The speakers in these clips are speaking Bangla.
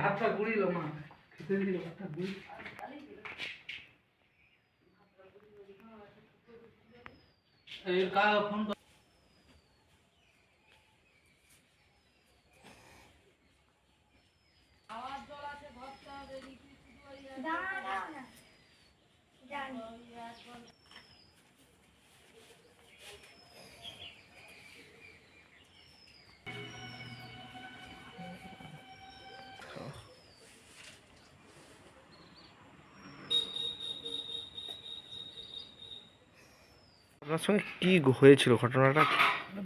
ভাতটা গুড়িল মা। খেতে দিল ভাতটা গুড়ি। এই কা ফোন জানি। আপনার সঙ্গে কি হয়েছিল ঘটনাটা?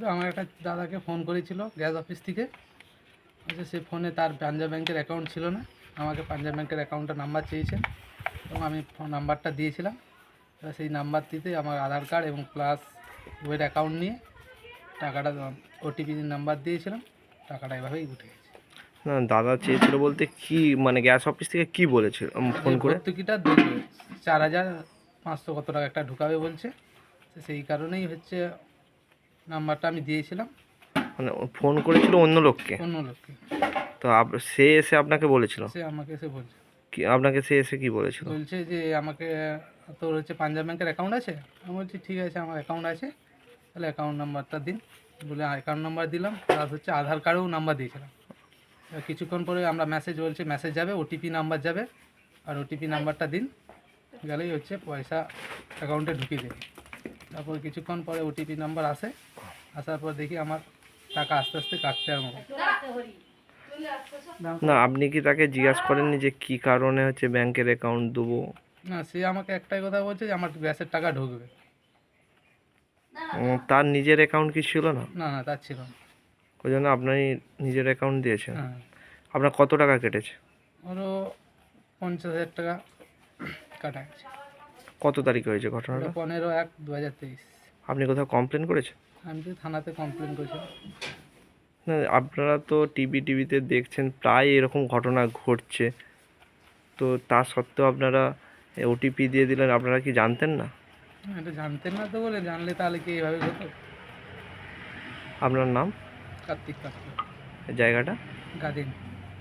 তো আমার একটা দাদাকে ফোন করেছিল গ্যাস অফিস থেকে। আচ্ছা সে ফোনে তার পাঞ্জাব ব্যাংকের অ্যাকাউন্ট ছিল না। আমাকে পাঞ্জাব ব্যাংকের অ্যাকাউন্টের নাম্বার চেয়েছে এবং আমি ফোন নাম্বারটা দিয়েছিলাম। এবার সেই নাম্বারটিতে আমার আধার কার্ড এবং প্লাস ওয়ের অ্যাকাউন্ট নিয়ে টাকাটা ওটিপি নাম্বার দিয়েছিলাম। টাকাটা এভাবেই উঠে গেছে। না দাদা চেয়েছিল বলতে কি মানে গ্যাস অফিস থেকে কি বলেছিল? ফোন করে? ভর্তুকিটা চার হাজার পাঁচশো কত টাকা একটা ঢুকাবে বলছে। সেই কারণেই হচ্ছে নাম্বারটা আমি দিয়েছিলাম। মানে ফোন করেছিল অন্য লোককে? অন্য লোককে। তো সে এসে আপনাকে বলেছিল? সে আমাকে এসে বলছে। কি আপনাকে সে এসে কি বলেছিল? বলছে যে আমাকে তোর হচ্ছে পাঞ্জাব ব্যাংকের অ্যাকাউন্ট আছে? আমি বলছি ঠিক আছে আমার অ্যাকাউন্ট আছে। তাহলে অ্যাকাউন্ট নাম্বারটা দিন। বলে অ্যাকাউন্ট নাম্বার দিলাম। প্লাস হচ্ছে আধার কার্ডেও নাম্বার দিয়েছিলাম। কিছুক্ষণ পরে আমরা মেসেজ বলছে মেসেজ যাবে ওটিপি নাম্বার যাবে। আর ওটিপি নাম্বারটা দিন। গেলেই হচ্ছে পয়সা অ্যাকাউন্টে ঢুকিয়ে দেবে। তারপর কিছুক্ষণ পরে ওটিপি নাম্বার আসে। আসার পর দেখি আমার টাকা আস্তে আস্তে কাটতে আরম্ভ। না আপনি কি তাকে জিজ্ঞাসা করেননি যে কি কারণে হচ্ছে ব্যাংকের অ্যাকাউন্ট দেবো? না সে আমাকে একটাই কথা বলছে যে আমার গ্যাসের টাকা ঢুকবে। তার নিজের অ্যাকাউন্ট কি ছিল না? না না তার ছিল না। ওই জন্য আপনি নিজের অ্যাকাউন্ট দিয়েছেন। হ্যাঁ। আপনার কত টাকা কেটেছে? ওরও পঞ্চাশ হাজার টাকা কাটা গেছে কত তারিখে হয়েছে ঘটনাটা? পনেরো এক দু হাজার তেইশ। আপনি কোথাও কমপ্লেন করেছেন? আমি তো থানাতে কমপ্লেন করেছিলাম না আপনারা তো টিভি টিভিতে দেখছেন প্রায় এরকম ঘটনা ঘটছে। তো তা সত্ত্বেও আপনারা ওটিপি দিয়ে দিলেন আপনারা কি জানতেন না এটা জানতেন না তো বলে জানলে তাহলে কি এইভাবে হতো? আপনার নাম? কার্তিক কার্তিক। জায়গাটা? গাদিন।